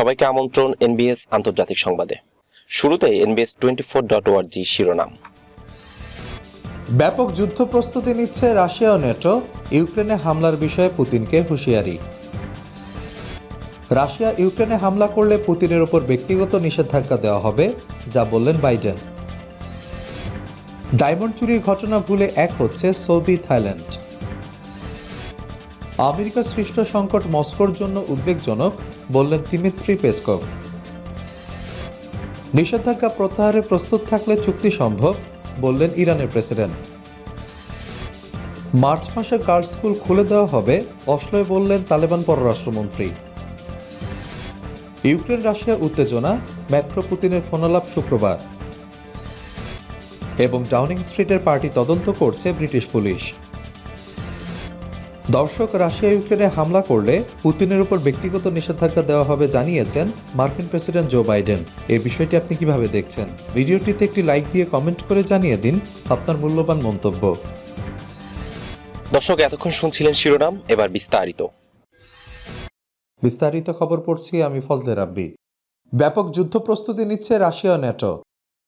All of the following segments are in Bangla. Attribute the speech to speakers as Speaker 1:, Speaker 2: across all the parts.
Speaker 1: সবাইকে আমন্ত্রণ এনবিএস আন্তর্জাতিক সংবাদে। শুরুতে এনবিএস টোয়েন্টি ফোর ডট ওয়ার্জি শিরোনাম।
Speaker 2: ব্যাপক যুদ্ধ প্রস্তুতি নিচ্ছে রাশিয়া ও নেটো। ইউক্রেনে হামলার বিষয়ে পুতিনকে হুঁশিয়ারি। রাশিয়া ইউক্রেনে হামলা করলে পুতিনের ওপর ব্যক্তিগত নিষেধাজ্ঞা দেওয়া হবে, যা বললেন বাইডেন। ডায়মন্ড চুরির ঘটনা ভুলে এক হচ্ছে সৌদি, থাইল্যান্ড। আমেরিকার সৃষ্ট সংকট মস্কোর জন্য উদ্বেগজনক বললেন তিমিত্রি পেসকভ নিষেধাজ্ঞা প্রত্যাহারে প্রস্তুত থাকলে চুক্তি সম্ভব? বললেন ইরানের প্রেসিডেন্ট। মার্চ মাসে গার্লস স্কুল খুলে দেওয়া হবে, অশ্লয়ে বললেন তালেবান পররাষ্ট্রমন্ত্রী। ইউক্রেন, রাশিয়া উত্তেজনা? ম্যাক্রো পুতিনের ফোনালাপ শুক্রবার। এবং ডাউনিং স্ট্রিটের পার্টি তদন্ত করছে ব্রিটিশ পুলিশ। দর্শক রাশিয়া ইউক্রেনে হামলা করলে পুতিনের উপর ব্যক্তিগত নিষেধাজ্ঞা দেওয়া হবে জানিয়েছেন মার্কিন প্রেসিডেন্ট জো বাইডেন। এই বিষয়টি আপনি কীভাবে দেখছেন? ভিডিওটিতে একটি লাইক দিয়ে কমেন্ট করে জানিয়ে দিন আপনার মূল্যবান মন্তব্য।
Speaker 1: দর্শক এতক্ষণ শুনছিলেন শিরোনাম এবার বিস্তারিত।
Speaker 2: বিস্তারিত খবর পড়ছি আমি ফজলে রাব্বি। ব্যাপক যুদ্ধ প্রস্তুতি নিচ্ছে রাশিয়া ও ন্যাটো।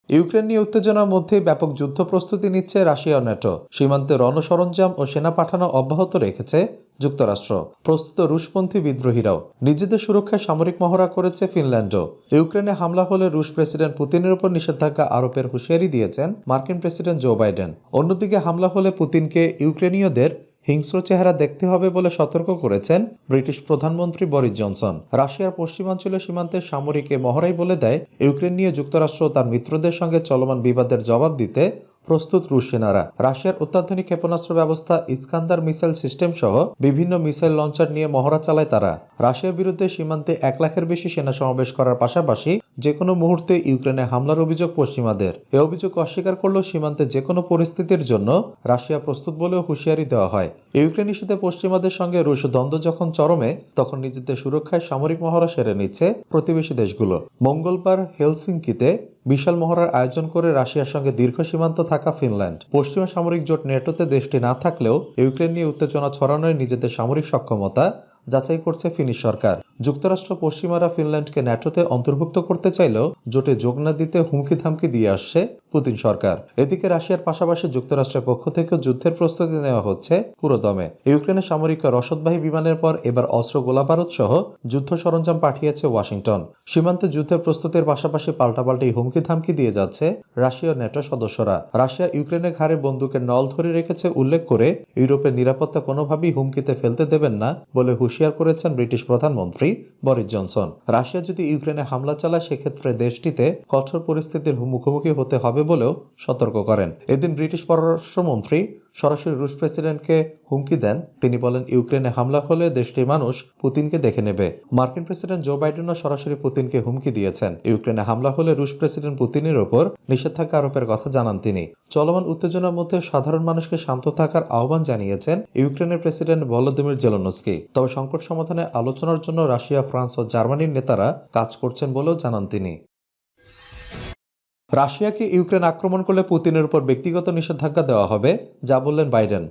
Speaker 2: ইউক্রেন নিয়ে উত্তেজনার মধ্যে ব্যাপক যুদ্ধ প্রস্তুতি নিচ্ছে রাশিয়া ও ন্যাটো। সীমান্তে রণসরঞ্জাম ও সেনা পাঠানো অব্যাহত রেখেছে যুক্তরাষ্ট্র। প্রস্তুত রুশপন্থী বিদ্রোহীরাও নিজেদের সুরক্ষায় সামরিক মহড়া করেছে ফিনল্যান্ডও। ইউক্রেনে হামলা হলে রুশ প্রেসিডেন্ট পুতিনের উপর নিষেধাজ্ঞা আরোপের হুঁশিয়ারি দিয়েছেন মার্কিন প্রেসিডেন্ট জো বাইডেন। অন্যদিকে হামলা হলে পুতিনকে ইউক্রেনীয়দের হিংস্র চেহারা দেখতে হবে বলে সতর্ক করেছেন ব্রিটিশ প্রধানমন্ত্রী বরিস জনসন। রাশিয়ার পশ্চিমাঞ্চলীয় সীমান্তে সামরিক মহড়াই বলে দেয়, ইউক্রেন নিয়ে যুক্তরাষ্ট্র তার মিত্রদের সঙ্গে চলমান বিবাদের জবাব দিতে প্রস্তুত রুশ সেনারা। রাশিয়ার অত্যাধুনিক ক্ষেপণাস্ত্র ব্যবস্থা, ইস্কান্দার মিসাইল সিস্টেম সহ বিভিন্ন মিসাইল লঞ্চার নিয়ে মহড়া চালায় তারা। রাশিয়ার বিরুদ্ধে সীমান্তে এক লাখের বেশি সেনা সমাবেশ করার পাশাপাশি যে কোনো মুহূর্তে ইউক্রেনে হামলার অভিযোগ পশ্চিমাদের। এ অভিযোগ অস্বীকার করলেও সীমান্তে যে কোনো পরিস্থিতির জন্য রাশিয়া প্রস্তুত বলেও হুঁশিয়ারি দেওয়া হয়। ইউক্রেন ইস্যুতে পশ্চিমাদের সঙ্গে রুশ দ্বন্দ্ব যখন চরমে, তখন নিজেদের সুরক্ষায় সামরিক মহড়া সেরে নিচ্ছে প্রতিবেশী দেশগুলো। মঙ্গলবার হেলসিঙ্কিতে বিশাল মহড়ার আয়োজন করে রাশিয়ার সঙ্গে দীর্ঘ সীমান্ত থাকা ফিনল্যান্ড। পশ্চিমা সামরিক জোট নেটোতে দেশটি না থাকলেও ইউক্রেন নিয়ে উত্তেজনা ছড়ানোয় নিজেদের সামরিক সক্ষমতা যাচাই করছে ফিনিশ সরকার। যুক্তরাষ্ট্র পশ্চিমারা ফিনল্যান্ডকে ন্যাটোতে অন্তর্ভুক্ত করতে চাইলেও জোটে যোগ না দিতে হুমকি ধামকি দিয়ে আসছে পুতিন সরকার। এদিকে রাশিয়ার পাশাপাশি যুক্তরাষ্ট্রের পক্ষ থেকে যুদ্ধের প্রস্তুতি নেওয়া হচ্ছে পুরোদমে। ইউক্রেনের সামরিক রসদবাহী বিমানের পর এবার অস্ত্র গোলাবারুদ সহ যুদ্ধ সরঞ্জাম পাঠিয়েছে ওয়াশিংটন। সীমান্তে যুদ্ধের প্রস্তুতির পাশাপাশি পাল্টাপাল্টি হুমকি ধামকি দিয়ে যাচ্ছে রাশিয়া ন্যাটো সদস্যরা। রাশিয়া ইউক্রেনের ঘাড়ে বন্দুকের নল ধরে রেখেছে উল্লেখ করে ইউরোপের নিরাপত্তা কোনোভাবেই হুমকিতে ফেলতে দেবেন না বলে হুঁশিয়ার করেছেন ব্রিটিশ প্রধানমন্ত্রী বরিস জনসন। রাশিয়া যদি ইউক্রেনে হামলা চালায়, সেক্ষেত্রে দেশটিতে কঠোর পরিস্থিতির মুখোমুখি হতে হবে বলেও সতর্ক করেন। এদিন ব্রিটিশ পররাষ্ট্রমন্ত্রী সরাসরি রুশ প্রেসিডেন্টকে হুমকি দেন। তিনি বলেন, ইউক্রেনে হামলা হলে দেশটির মানুষ পুতিনকে দেখে নেবে। মার্কিন প্রেসিডেন্ট জো বাইডেনও সরাসরি পুতিনকে হুমকি দিয়েছেন। ইউক্রেনে হামলা হলে রুশ প্রেসিডেন্ট পুতিনের ওপর নিষেধাজ্ঞা আরোপের কথা জানান তিনি। চলমান উত্তেজনার মধ্যে সাধারণ মানুষকে শান্ত থাকার আহ্বান জানিয়েছেন ইউক্রেনের প্রেসিডেন্ট ভলোদিমির জেলনস্কি। তবে সংকট সমাধানে আলোচনার জন্য রাশিয়া, ফ্রান্স ও জার্মানির নেতারা কাজ করছেন বলেও জানান তিনি। রাশিয়াকে ইউক্রেন আক্রমণ করলে পুতিনের উপর ব্যক্তিগত নিষেধাজ্ঞা দেওয়া হবে, যা বললেন বাইডেন।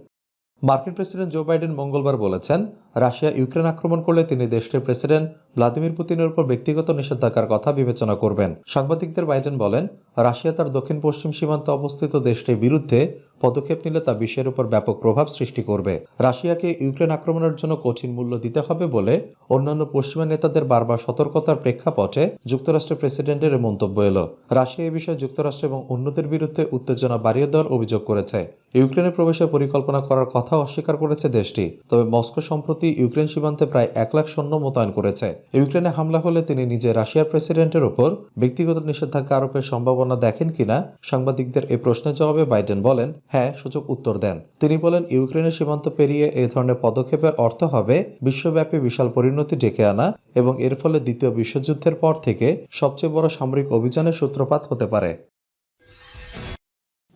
Speaker 2: মার্কিন প্রেসিডেন্ট জো বাইডেন মঙ্গলবার বলেছেন রাশিয়া ইউক্রেন আক্রমণ করলে তিনি দেশটির প্রেসিডেন্ট ভ্লাদিমির পুতিনের উপর ব্যক্তিগত নিষেধাজ্ঞার কথা বিবেচনা করবেন। সাংবাদিকদের বাইডেন বলেন, রাশিয়া তার দক্ষিণ পশ্চিম সীমান্তে অবস্থিত দেশটির বিরুদ্ধে পদক্ষেপ নিলে তা বিশ্বের উপর ব্যাপক প্রভাব সৃষ্টি করবে। রাশিয়াকে ইউক্রেন আক্রমণের জন্য কঠিন মূল্য দিতে হবে বলে অন্যান্য পশ্চিমা নেতাদের বারবার সতর্কতার প্রেক্ষাপটে যুক্তরাষ্ট্রের প্রেসিডেন্টের এ মন্তব্য এলো। রাশিয়া এই বিষয়ে যুক্তরাষ্ট্র এবং অন্যদের বিরুদ্ধে উত্তেজনা বাড়িয়ে দেওয়ার অভিযোগ করেছে। ইউক্রেনে প্রবেশের পরিকল্পনা করার কথা অস্বীকার করেছে দেশটি, তবে মস্কো সম্প্রতি ইউক্রেন সীমান্তে প্রায় এক লাখ সৈন্য মোতায়েন করেছে। ইউক্রেনে হামলা হলে তিনি নিজে রাশিয়ার প্রেসিডেন্টের ওপর ব্যক্তিগত নিষেধাজ্ঞা আরোপের সম্ভাবনা দেখেন কিনা সাংবাদিকদের এই প্রশ্নের জবাবে বাইডেন বলেন হ্যাঁ সূচক উত্তর দেন। তিনি বলেন, ইউক্রেনের সীমান্ত পেরিয়ে এই ধরনের পদক্ষেপের অর্থ হবে বিশ্বব্যাপী বিশাল পরিণতি ডেকে আনা এবং এর ফলে দ্বিতীয় বিশ্বযুদ্ধের পর থেকে সবচেয়ে বড় সামরিক অভিযানের সূত্রপাত হতে পারে।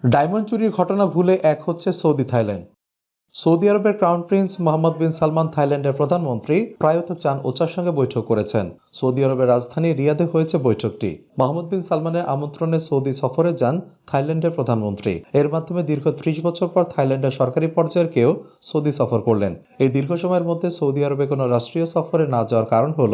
Speaker 2: ডায়মন্ড চুরির ঘটনা ভুলে এক হচ্ছে সৌদি থাইল্যান্ড। সৌদি আরবের crown prince Mohammed bin Salman থাইল্যান্ডের প্রধানমন্ত্রী প্রায়ত চান ওচার সঙ্গে বৈঠক করেছেন। সৌদি আরবের রাজধানী রিয়াদে হয়েছে বৈঠকটি। মোহাম্মদ বিন সালমানের আমন্ত্রণে সৌদি সফরে যান থাইল্যান্ডের প্রধানমন্ত্রী। এর মাধ্যমে দীর্ঘ ত্রিশ বছর পর থাইল্যান্ডের সরকারি পর্যায়ের কেউ সৌদি সফর করলেন। এই দীর্ঘ সময়ের মধ্যে সৌদি আরবে কোনো রাষ্ট্রীয় সফরে না যাওয়ার কারণ হল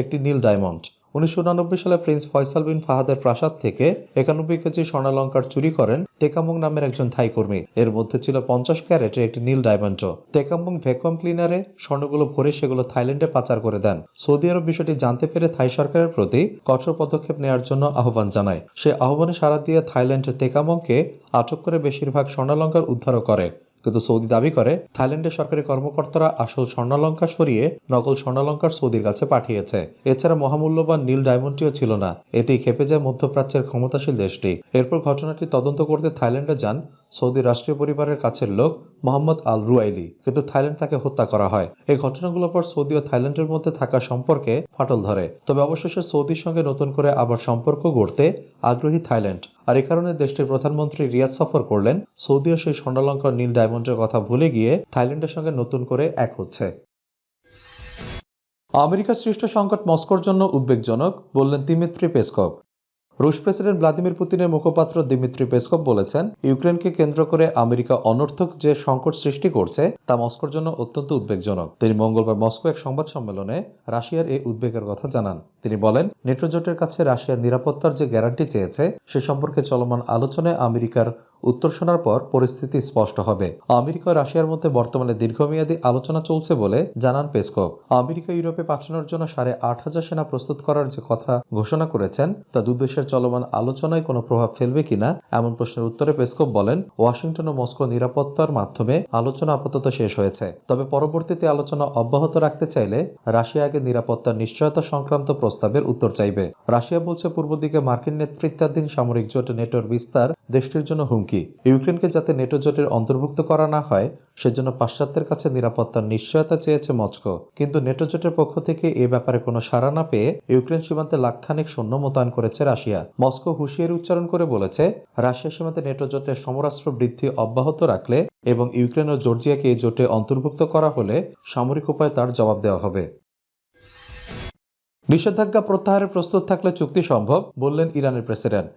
Speaker 2: একটি নীল ডায়মন্ড। উনিশশো সালে প্রিন্স ফয়সাল বিন ফাহাদের প্রাসাদ থেকে একানব্বই কেজি স্বর্ণালঙ্কার চুরি করেন তেকামুং নামের একজন থাই কর্মী। এর মধ্যে ছিল পঞ্চাশ ক্যারেটের একটি নীল ডায়মন্ডও তেকামুং ভ্যাকুয়াম ক্লিনারে স্বর্ণগুলো ভরে সেগুলো থাইল্যান্ডে পাচার করে দেন। সৌদি আরব বিষয়টি জানতে পেরে থাই সরকারের প্রতি কঠোর পদক্ষেপ নেওয়ার জন্য আহ্বান জানায়। সে আহ্বানে সাড়া দিয়ে থাইল্যান্ডের তেকামংকে আটক করে বেশিরভাগ স্বর্ণালঙ্কার উদ্ধারও করে। কিন্তু সৌদি দাবি করে, থাইল্যান্ডের সরকারি কর্মকর্তারা আসল স্বর্ণালঙ্কার সরিয়ে নকল স্বর্ণালঙ্কার সৌদির কাছে পাঠিয়েছে। এছাড়া মহামূল্যবান নীল ডায়মন্ডটিও ছিল না। এতেই খেপে যায় মধ্যপ্রাচ্যের ক্ষমতাশীল দেশটি। এরপর ঘটনাটি তদন্ত করতে থাইল্যান্ডে যান সৌদি রাষ্ট্রীয় পরিবারের কাছের লোক মোহাম্মদ আল রুয়াইলি কিন্তু থাইল্যান্ড তাকে হত্যা করা হয়। এই ঘটনাগুলোর পর সৌদি ও থাইল্যান্ডের মধ্যে থাকা সম্পর্কে ফাটল ধরে। তবে অবশেষে সৌদির সঙ্গে নতুন করে আবার সম্পর্ক গড়তে আগ্রহী থাইল্যান্ড আর এ কারণে দেশটির প্রধানমন্ত্রী রিয়াদ সফর করলেন। সৌদিও সেই স্বর্ণালঙ্কার নীল ডায়মন্ডের কথা ভুলে গিয়ে থাইল্যান্ডের সঙ্গে নতুন করে এক হচ্ছে। আমেরিকার সৃষ্ট সংকট মস্কোর জন্য উদ্বেগজনক, বললেন তিমিত্রি পেসকভ। রুশ প্রেসিডেন্ট ভ্লাদিমির পুতিনের মুখপাত্র দিমিত্রি পেসকভ বলেছেন, ইউক্রেনকে কেন্দ্র করে আমেরিকা অনর্থক যে সংকট সৃষ্টি করছে, তা মস্কোর জন্য অত্যন্ত উদ্বেগজনক। তিনি মঙ্গলবার মস্কো এক সংবাদ সম্মেলনে রাশিয়ার এই উদ্বেগের কথা জানান। তিনি বলেন নেটো জোটের কাছে রাশিয়ার নিরাপত্তার যে গ্যারান্টি চেয়েছে, সে সম্পর্কে চলমান আলোচনায় আমেরিকার উত্তর শোনার পর পরিস্থিতি স্পষ্ট হবে। আমেরিকা রাশিয়ার মধ্যে বর্তমানে দীর্ঘমেয়াদী আলোচনা চলছে বলে জানান পেসকভ। আমেরিকা ইউরোপে পাঠানোর জন্য সাড়ে আট হাজার সেনা প্রস্তুত করার যে কথা ঘোষণা করেছেন, তা দুদেশের চলমান আলোচনায় কোনো প্রভাব ফেলবে কিনা এমন প্রশ্নের উত্তরে পেসকভ বলেন, ওয়াশিংটন ও মস্কো নিরাপত্তার মাধ্যমে আলোচনা আপাতত শেষ হয়েছে। তবে পরবর্তীতে আলোচনা অব্যাহত রাখতে চাইলে রাশিয়া আগে নিরাপত্তার নিশ্চয়তা সংক্রান্ত প্রস্তাবের উত্তর চাইবে। রাশিয়া বলছে পূর্ব দিকে মার্কিন নেতৃত্বাধীন সামরিক জোট নেটোর বিস্তার দেশটির জন্য হুমকি। ইউক্রেনকে যাতে নেটো জোটের অন্তর্ভুক্ত করা না হয়, সেজন্য পাশ্চাত্যের কাছে নিরাপত্তার নিশ্চয়তা চেয়েছে মস্কো। কিন্তু নেটো জোটের পক্ষ থেকে এ ব্যাপারে কোনো সাড়া না পেয়ে ইউক্রেন সীমান্তে লাখখানিক সৈন্য মোতায়েন করেছে রাশিয়া। মস্কো হুঁশিয়ারি উচ্চারণ করে বলেছে, রাশিয়া সীমান্তে নেটো জোটের সমরাস্ত্র বৃদ্ধি অব্যাহত রাখলে এবং ইউক্রেন ও জর্জিয়াকে এই জোটে অন্তর্ভুক্ত করা হলে সামরিক উপায়ে তার জবাব দেওয়া হবে। নিষেধাজ্ঞা প্রত্যাহারে প্রস্তুত থাকলে চুক্তি সম্ভব, বললেন ইরানের প্রেসিডেন্ট।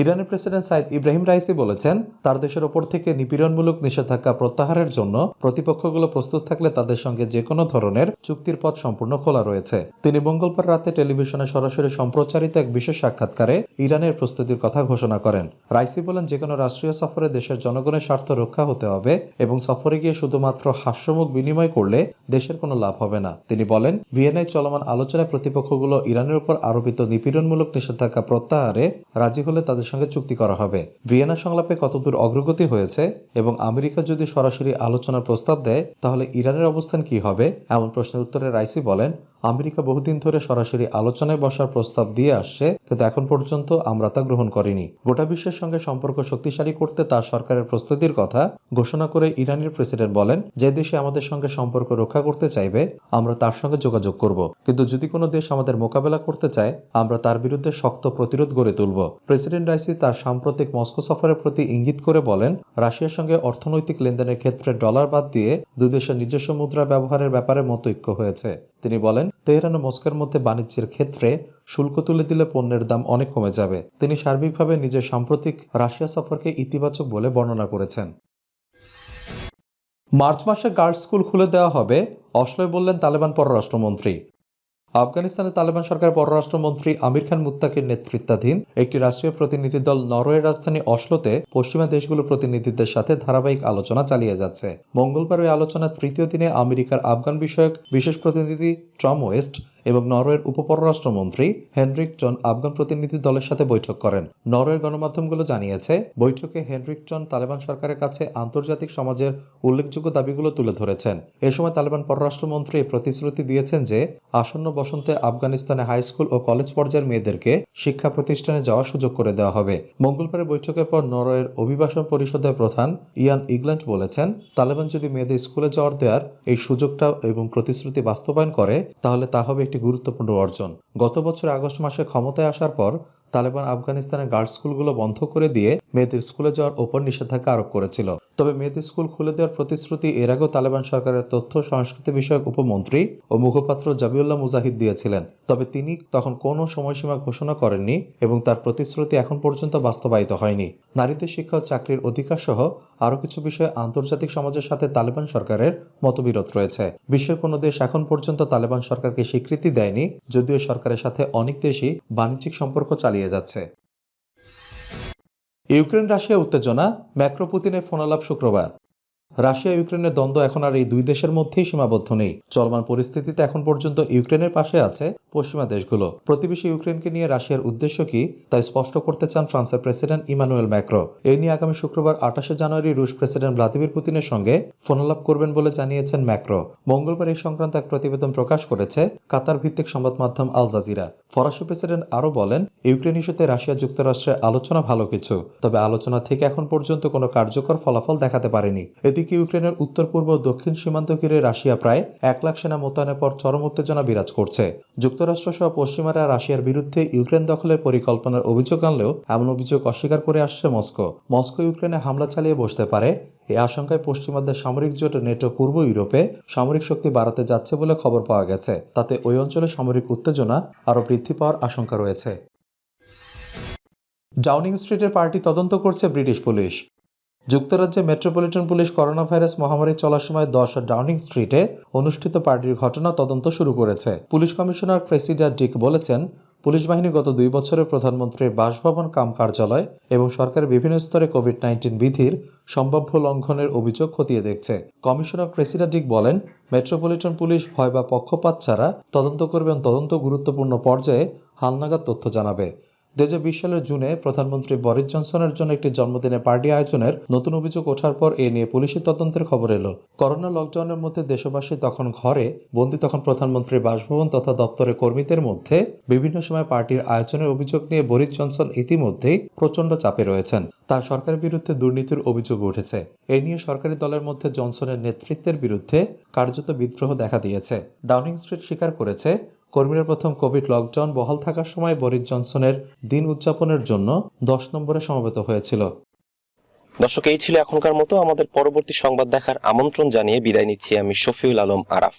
Speaker 2: ইরানের প্রেসিডেন্ট সাইদ ইব্রাহিম রাইসি বলেছেন, তার দেশের ওপর থেকে নিপীড়নমূলক নিষেধাজ্ঞা প্রত্যাহারের জন্য প্রতিপক্ষগুলো প্রস্তুত থাকলে তাদের সঙ্গে যে কোনো ধরনের চুক্তির পথ সম্পূর্ণ খোলা রয়েছে। তিনি মঙ্গলবার রাতে টেলিভিশনে সরাসরি সম্প্রচারিত এক বিশেষ সাক্ষাৎকারে ইরানের প্রস্তুতির কথা ঘোষণা করেন। রাইসি বলেন যে কোনো রাষ্ট্রীয় সফরে দেশের জনগণের স্বার্থ রক্ষা হতে হবে এবং সফরে গিয়ে শুধুমাত্র হাস্যমুখ বিনিময় করলে দেশের কোনো লাভ হবে না। তিনি বলেন, ভিয়েনায় চলমান আলোচনায় প্রতিপক্ষগুলো ইরানের উপর আরোপিত নিপীড়নমূলক নিষেধাজ্ঞা প্রত্যাহারে রাজি হলে তাদের সঙ্গে চুক্তি করা হবে। ভিয়েনা সংলাপে কতদূর অগ্রগতি হয়েছে এবং আমেরিকা যদি সরাসরি আলোচনার প্রস্তাব দেয়, তাহলে ইরানের অবস্থান কি হবে? এমন প্রশ্নের উত্তরে রাইসি বলেন আমেরিকা বহুদিন ধরে সরাসরি আলোচনায় বসার প্রস্তাব দিয়ে আসছে, কিন্তু এখন পর্যন্ত আমরা তা গ্রহণ করিনি। গোটা বিশ্বের সঙ্গে সম্পর্ক শক্তিশালী করতে তার সরকারের প্রস্তুতির কথা ঘোষণা করে ইরানের প্রেসিডেন্ট বলেন, যে দেশে আমাদের সঙ্গে সম্পর্ক রক্ষা করতে চাইবে, আমরা তার সঙ্গে যোগাযোগ করব। কিন্তু যদি কোনো দেশ আমাদের মোকাবেলা করতে চায়, আমরা তার বিরুদ্ধে শক্ত প্রতিরোধ গড়ে তুলব। প্রেসিডেন্ট রাইসি তার সাম্প্রতিক মস্কো সফরের প্রতি ইঙ্গিত করে বলেন, রাশিয়ার সঙ্গে অর্থনৈতিক লেনদেনের ক্ষেত্রে ডলার বাদ দিয়ে দুই দেশের নিজস্ব মুদ্রা ব্যবহারের ব্যাপারে মতৈক্য হয়েছে। তিনি বলেন, তেহরান ও মস্কোর মধ্যে বাণিজ্যের ক্ষেত্রে শুল্ক তুলে দিলে পণ্যের দাম অনেক কমে যাবে। তিনি সার্বিকভাবে নিজের সাম্প্রতিক রাশিয়া সফরকে ইতিবাচক বলে বর্ণনা করেছেন। মার্চ মাসে গার্লস স্কুল খুলে দেওয়া হবে অশ্লয় বললেন তালেবান পররাষ্ট্রমন্ত্রী। আফগানিস্তানে তালেবান সরকার পররাষ্ট্রমন্ত্রী আমির খান মুত্তাকির নেতৃত্বাধীন একটি রাষ্ট্রীয় প্রতিনিধি দল নরওয়ের রাজধানী অশ্লোতে পশ্চিমা দেশগুলোর প্রতিনিধিদের সাথে ধারাবাহিক আলোচনা চালিয়ে যাচ্ছে। মঙ্গলবার ওই আলোচনার তৃতীয় দিনে আমেরিকার আফগান বিষয়ক বিশেষ প্রতিনিধি ট্রম ওয়েস্ট এবং নরওয়ের উপপররাষ্ট্রমন্ত্রী হেনরিক টন আফগান প্রতিনিধি দলের সাথে বৈঠক করেন। নরওয়ের গণমাধ্যমগুলো জানিয়েছে, বৈঠকে হেনরিক টন তালেবান সরকারের কাছে আন্তর্জাতিক সমাজের উল্লেখযোগ্য দাবিগুলো তুলে ধরেছেন। এ সময় তালেবান পররাষ্ট্রমন্ত্রী প্রতিশ্রুতি দিয়েছেন যে, আসন্ন বসন্তে আফগানিস্তানে হাই স্কুল ও কলেজ পর্যায়ের মেয়েদেরকে শিক্ষা প্রতিষ্ঠানে যাওয়ার সুযোগ করে দেওয়া হবে। মঙ্গলবারের বৈঠকের পর নরওয়ের অভিবাসন পরিষদের প্রধান ইয়ান ইগল্যান্ড বলেছেন, তালেবান যদি মেয়েদের স্কুলে যাওয়ার দেওয়ার এই সুযোগটা এবং প্রতিশ্রুতি বাস্তবায়ন করে, তাহলে তা হবে একটি গুরুত্বপূর্ণ অর্জন। গত বছর আগস্ট মাসে ক্ষমতায় আসার পর তালেবান আফগানিস্তানের গার্লস স্কুলগুলো বন্ধ করে দিয়ে মেয়েদের স্কুলে যাওয়ার ওপর নিষেধাজ্ঞা আরোপ করেছিল। তবে মেয়েদের স্কুল খুলে দেওয়ার প্রতিশ্রুতি এর আগেও তালেবান সরকারের তথ্য সংস্কৃতি বিষয়ক উপমন্ত্রী ও মুখপাত্র জাবিউল্লাহ মুজাহিদ দিয়েছিলেন। তবে তিনি তখন কোনো সময়সীমা ঘোষণা করেন করেননি এবং তার প্রতিশ্রুতি এখন পর্যন্ত বাস্তবায়িত হয়নি। নারীদের শিক্ষা ও চাকরির অধিকার সহ আরও কিছু বিষয়ে আন্তর্জাতিক সমাজের সাথে তালেবান সরকারের মতবিরোধ রয়েছে। বিশ্বের কোনো দেশ এখন পর্যন্ত তালেবান সরকারকে স্বীকৃতি দেয়নি, যদিও সরকারের সাথে অনেক দেশই বাণিজ্যিক সম্পর্ক চালিয়ে যাচ্ছে। ইউক্রেন রাশিয়া উত্তেজনা ম্যাক্রো পুতিনের ফোনালাপ শুক্রবার। রাশিয়া ইউক্রেনের দ্বন্দ্ব এখন আর এই দুই দেশের মধ্যেই সীমাবদ্ধ নেই। চলমান পরিস্থিতিতে এখন পর্যন্ত ইউক্রেনের পাশে আছে পশ্চিমা দেশগুলো। প্রতিবেশী ইউক্রেনকে নিয়ে রাশিয়ার উদ্দেশ্য কি তাই স্পষ্ট করতে চান ফ্রান্সের প্রেসিডেন্ট ইমানুয়েল ম্যাক্রো। এই নিয়ে আগামী শুক্রবার আঠাশে জানুয়ারি রুশ প্রেসিডেন্ট ভ্লাদিমির পুতিনের সঙ্গে ফোনালাপ করবেন বলে জানিয়েছেন ম্যাক্রো। মঙ্গলবার এই সংক্রান্ত এক প্রতিবেদন প্রকাশ করেছে কাতার ভিত্তিক সংবাদ মাধ্যম আল জাজিরা। ফরাসি প্রেসিডেন্ট আরও বলেন, ইউক্রেন ইস্যুতে রাশিয়া যুক্তরাষ্ট্রের আলোচনা ভালো কিছু, তবে আলোচনা থেকে এখন পর্যন্ত কোনো কার্যকর ফলাফল দেখাতে পারেনি। এদিকে ইউক্রেনের উত্তর, পূর্ব, দক্ষিণ সীমান্ত ঘিরে রাশিয়া প্রায় এক লাখ সেনা মোতায়েনের পর চরম উত্তেজনা বিরাজ করছে। যুক্তরাষ্ট্র সহ পশ্চিমারা রাশিয়ার বিরুদ্ধে ইউক্রেন দখলের পরিকল্পনার অভিযোগ আনলেও এমন অভিযোগ অস্বীকার করে আসছে মস্কো। মস্কো ইউক্রেনে হামলা চালিয়ে বসতে পারে। এই আশঙ্কায় পশ্চিমাদের সামরিক জোট নেটো পূর্ব ইউরোপে সামরিক শক্তি বাড়াতে যাচ্ছে বলে খবর পাওয়া গেছে। তাতে ওই অঞ্চলে সামরিক উত্তেজনা আরও বৃদ্ধি পাওয়ার আশঙ্কা রয়েছে। ডাউনিং স্ট্রিটের পার্টি তদন্ত করছে ব্রিটিশ পুলিশ। যুক্তরাজ্যে মেট্রোপলিটন পুলিশ করোনা ভাইরাস মহামারী চলার সময় দশ ডাউনিং স্ট্রিটে অনুষ্ঠিত পার্টির ঘটনা তদন্ত শুরু করেছে। পুলিশ কমিশনার ক্রেসিডা ডিক বলেছেন, পুলিশ বাহিনী গত দুই বছরে প্রধানমন্ত্রীর বাসভবন, কাম কার্যালয় এবং সরকারের বিভিন্ন স্তরে কোভিড নাইন্টিন বিধির সম্ভাব্য লঙ্ঘনের অভিযোগ খতিয়ে দেখছে। কমিশনার ক্রেসিডা ডিক বলেন, মেট্রোপলিটন পুলিশ ভয় বা পক্ষপাত ছাড়া তদন্ত করবে এবং তদন্ত গুরুত্বপূর্ণ পর্যায়ে হালনাগাদ তথ্য জানাবে। দু সালের জুনে প্রধানমন্ত্রী বরিস জনসনের জন্য একটি জন্মদিনে পার্টি আয়োজনের নতুন অভিযোগ ওঠার পর এ নিয়ে পুলিশি তদন্তের খবর এলো। করোনা লকডাউনের মধ্যে দেশবাসী তখন ঘরে, বন্দি তখন প্রধানমন্ত্রীর বাসভবন তথা দপ্তরের কর্মীদের মধ্যে, বিভিন্ন সময় পার্টির আয়োজনের অভিযোগ নিয়ে বরিস জনসন ইতিমধ্যেই প্রচণ্ড চাপে রয়েছেন। তার সরকারের বিরুদ্ধে দুর্নীতির অভিযোগ উঠেছে। এ নিয়ে সরকারি দলের মধ্যে জনসনের নেতৃত্বের বিরুদ্ধে কার্যত বিদ্রোহ দেখা দিয়েছে। ডাউনিং স্ট্রিট স্বীকার করেছে কর্মীরা প্রথম কোভিড লকডাউন বহাল থাকার সময় বরিস জনসনের দিন উদযাপনের জন্য দশ নম্বরে সমবেত হয়েছিল।
Speaker 1: দর্শক, এই ছিল এখনকার মতো। আমাদের পরবর্তী সংবাদ দেখার আমন্ত্রণ জানিয়ে বিদায় নিচ্ছি আমি শফিউল আলম আরাফ।